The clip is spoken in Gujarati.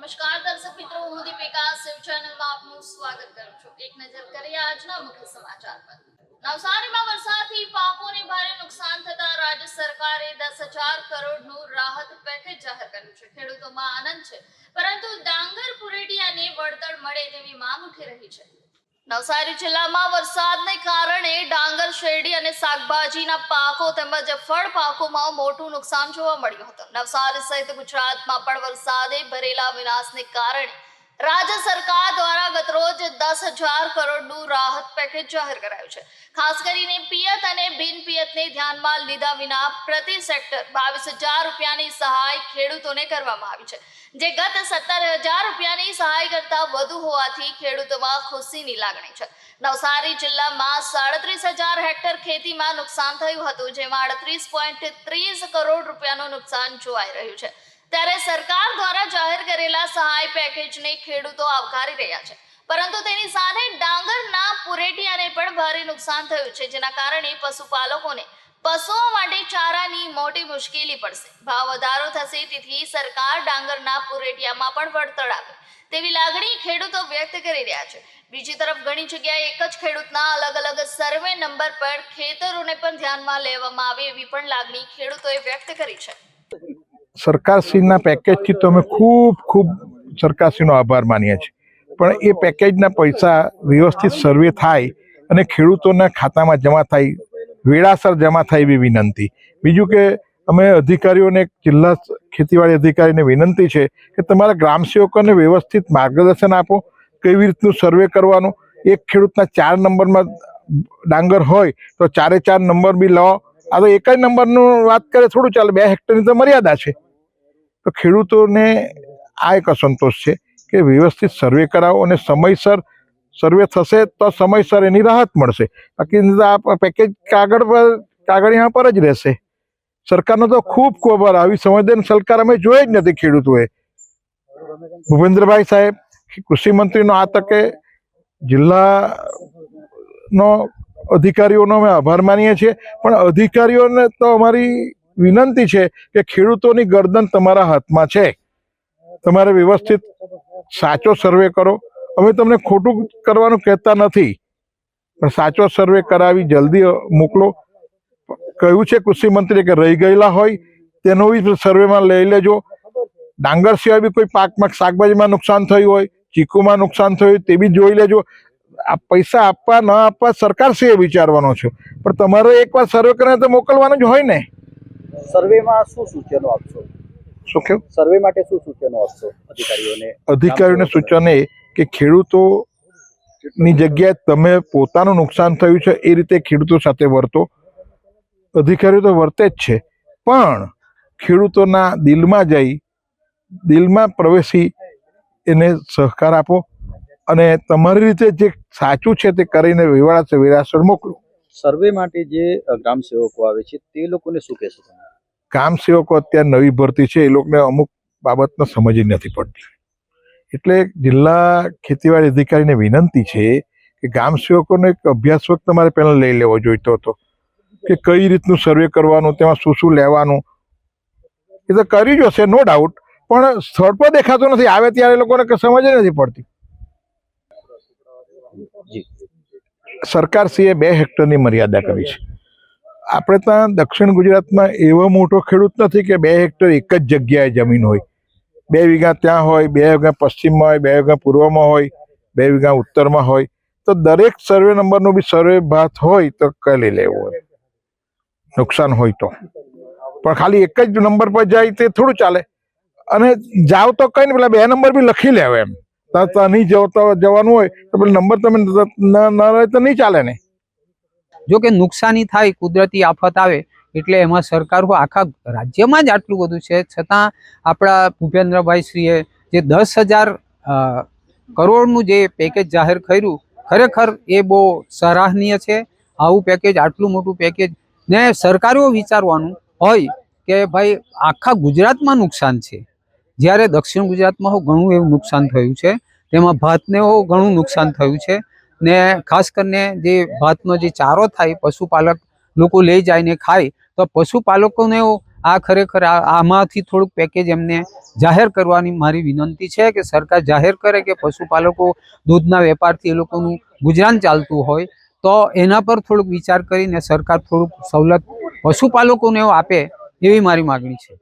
નમસ્કાર દર્શક મિત્રો, હું દીપિકા શિવ ચેનલમાં આપનું સ્વાગત કરું છું. એક નજર કરીએ આજના મુખ્ય સમાચાર પર. નવસારીમાં વરસાદથી પાકોને ભારે નુકસાન થતા રાજ્ય સરકારે દસ હજાર કરોડનું રાહત પેકેજ જાહેર કર્યું છે. ખેડૂતોમાં આનંદ છે, પરંતુ ડાંગર પુરેટિયાને વળતર મળે તેવી માંગ ઉઠી રહી છે. નવસારી જિલ્લામાં વરસાદને કારણે ડાંગર શેરડી અને શાકભાજીના પાકો તેમજ ફળ પાકોમાં મોટું નુકસાન જોવા મળ્યું હતું. નવસારી સહિત ગુજરાતમાં પણ વરસાદે ભરેલા વિનાશને કારણે રાજ્ય સરકાર દ્વારા ગતરોજ દસ હજાર કરોડનું રાહત પેકેજ જાહેર કરાયું છે. ખાસ કરીને પિયત અને બિન પિયતને ધ્યાનમાં લીધા વિના પ્રતિ સેક્ટર બાવીસ હજાર રૂપિયાની સહાય ખેડૂતોને કરવામાં આવી છે. જે ગત સત્તર હજાર રૂપિયાની સહાય કરતા વધુ હોવાથી ખેડૂતોમાં ખુશીની લાગણી છે. નવસારી જિલ્લામાં સાડત્રીસ હજાર હેક્ટર ખેતીમાં નુકસાન થયું હતું, જેમાં અડત્રીસ પોઈન્ટ ત્રીસ કરોડ રૂપિયાનું નુકસાન જોવાઈ રહ્યું છે. ત્યારે સરકાર કરેલા સહાય પેકેજને ખેડૂતો આવકારી રહ્યા છે. પરંતુ તેની સાથે ડાંગરના પુરેટિયાને પણ ભારે નુકસાન થયું છે, જેના કારણે પશુપાલકોને પશુઓ માટે ચારાની મોટી મુશ્કેલી પડશે. ભાવ વધારો થશે, તેથી સરકાર ડાંગરના પુરેટિયામાં પણ વળતર આપે. તેવી લાગણી ખેડૂતો વ્યક્ત કરી રહ્યા છે. બીજી તરફ ઘણી જગ્યાએ એક જ ખેડૂતના અલગ અલગ સર્વે નંબર પર ખેતરોને પણ ધ્યાનમાં લેવામાં આવે એવી પણ લાગણી ખેડૂતોએ વ્યક્ત કરી છે. સરકારશ્રીના પેકેજથી તો અમે ખૂબ ખૂબ સરકારશ્રીનો આભાર માનીએ છીએ. પણ એ પેકેજના પૈસા વ્યવસ્થિત સર્વે થાય અને ખેડૂતોના ખાતામાં જમા થાય, વેળાસર જમા થાય એવી વિનંતી. બીજું કે અમે અધિકારીઓને, જિલ્લા ખેતીવાડી અધિકારીને વિનંતી છે કે તમારા ગ્રામસેવકોને વ્યવસ્થિત માર્ગદર્શન આપો, કેવી રીતનું સર્વે કરવાનું. એક ખેડૂતના ચાર નંબરમાં ડાંગર હોય તો ચારે ચાર નંબર બી લો આ તો એક જ નંબરનું વાત કરે થોડું ચાલે. બે હેક્ટરની તો મર્યાદા છે. તો ખેડૂતોને આ એક અસંતોષ છે કે વ્યવસ્થિત સર્વે કરાવો અને સમયસર સર્વે થશે તો સમયસર એની રાહત મળશે. બાકી આ પેકેજ કાગળ પર કાગળિયા પર જ રહેશે. સરકારનો તો ખૂબ ખૂબ આવી સંવેદન સરકાર અમે જોઈ જ નથી ખેડૂતોએ. ભૂપેન્દ્રભાઈ સાહેબ, કૃષિ મંત્રીનો આ તકે જિલ્લાનો અધિકારીઓનો અમે આભાર માનીએ છીએ. પણ અધિકારીઓને તો અમારી વિનંતી છે કે ખેડૂતોની ગરદન તમારા હાથમાં છે. તમારે વ્યવસ્થિત સાચો સર્વે કરો. અમે તમને ખોટું કરવાનું કહેતા નથી. પણ સાચો સર્વે કરાવી જલ્દી મોકલો. કહ્યું છે કૃષિ મંત્રીએ કે રહી ગયેલા હોય તેનો બી સર્વેમાં લઈ લેજો. ડાંગર સિવાય બી કોઈ પાકમાં શાકભાજીમાં નુકસાન થયું હોય, ચીકુમાં નુકસાન થયું તે બી જોઈ લેજો. આ પૈસા આપવા ન આપવા સરકાર છે વિચારવાનો છે. પણ તમારે એકવાર સર્વે કરીને તો મોકલવાનું જ હોય ને. સર્વેમાં શું સૂચનો આપશો? શું કેવું સર્વે માટે શું સૂચનો આપશો અધિકારીઓને? અધિકારીઓને સૂચન એ કે ખેડૂતોની જગ્યાએ તમે પોતાનું નુકસાન થયું છે એ રીતે ખેડૂતો સાથે વર્તો. અધિકારીઓ તો વર્તે જ છે પણ ખેડૂતોના દિલમાં જઈ દિલમાં પ્રવેશી એને સહકાર આપો અને તમારી રીતે જે સાચું છે તે કરીને વિવાળા વિરાસર મોકલો. સર્વે માટે જે ગ્રામ સેવકો આવે છે તે લોકોને શું કહેશો તમે? કામ સેવકો અત્યારે નવી ભરતી છે એ લોકોને અમુક બાબતને સમજ નથી પડતી. એટલે જિલ્લા ખેતીવાડી અધિકારીને વિનંતી છે કે ગામ સેવકોનો એક અભ્યાસ વખત તમારે પહેલાં લઈ લેવો જોઈતો હતો. કે કઈ રીતનું સર્વે કરવાનું તેમાં શું શું લેવાનું. એ તો કર્યું જ હશે નો ડાઉટ પણ સ્થળ પર દેખાતું નથી. આવે ત્યારે એ લોકોને સમજ નથી પડતી. સરકાર સરકારશ્રીએ બે હેક્ટરની મર્યાદા કરી છે. આપણે ત્યાં દક્ષિણ ગુજરાતમાં એવો મોટો ખેડૂત નથી કે બે હેક્ટર એક જ જગ્યાએ જમીન હોય. બે વીઘા ત્યાં હોય, બે વીઘા પશ્ચિમમાં હોય, બે વીઘા પૂર્વમાં હોય, બે વીઘા ઉત્તરમાં હોય. તો દરેક સર્વે નંબરનો બી સર્વે ભાત હોય તો કરી લેવું નુકસાન હોય તો. પણ ખાલી એક જ નંબર પર જાય તે થોડું ચાલે. અને જાવ તો કઈ ને પેલા બે નંબર બી લખી લેવો એમ. તો તો નહીં જવ જવાનું હોય તો પેલા નંબર તમે ન રહે તો નહીં ચાલે ને. જો કે નુકસાની થાય, કુદરતી આફત આવે, એટલે એમાં સરકાર આખા રાજ્યમાં જ આટલું બધું છે. છતાં આપણા ભૂપેન્દ્રભાઈ શ્રીએ જે દસ હજાર કરોડનું જે પેકેજ જાહેર કર્યું, ખરેખર એ બહુ સરાહનીય છે. આવું પેકેજ આટલું મોટું પેકેજ ને સરકારો વિચારવાનું હોય કે ભાઈ, આખા ગુજરાતમાં નુકસાન છે. જ્યારે દક્ષિણ ગુજરાતમાં હો ઘણું એવું નુકસાન થયું છે. તેમાં ભાતને હો ઘણું નુકસાન થયું છે. ને ખાસ કરીને જે ભાતનો જે ચારો થાય, પશુપાલક લોકો લઈ જાય ને ખાય, તો પશુપાલકોને આ ખરેખર આમાંથી થોડુંક પેકેજ એમને જાહેર કરવાની મારી વિનંતી છે કે સરકાર જાહેર કરે કે પશુપાલકો દૂધના વેપારથી એ લોકોનું ગુજરાન ચાલતું હોય, તો એના પર થોડુંક વિચાર કરીને સરકાર થોડુંક સવલત પશુપાલકોને આપે એવી મારી માગણી છે.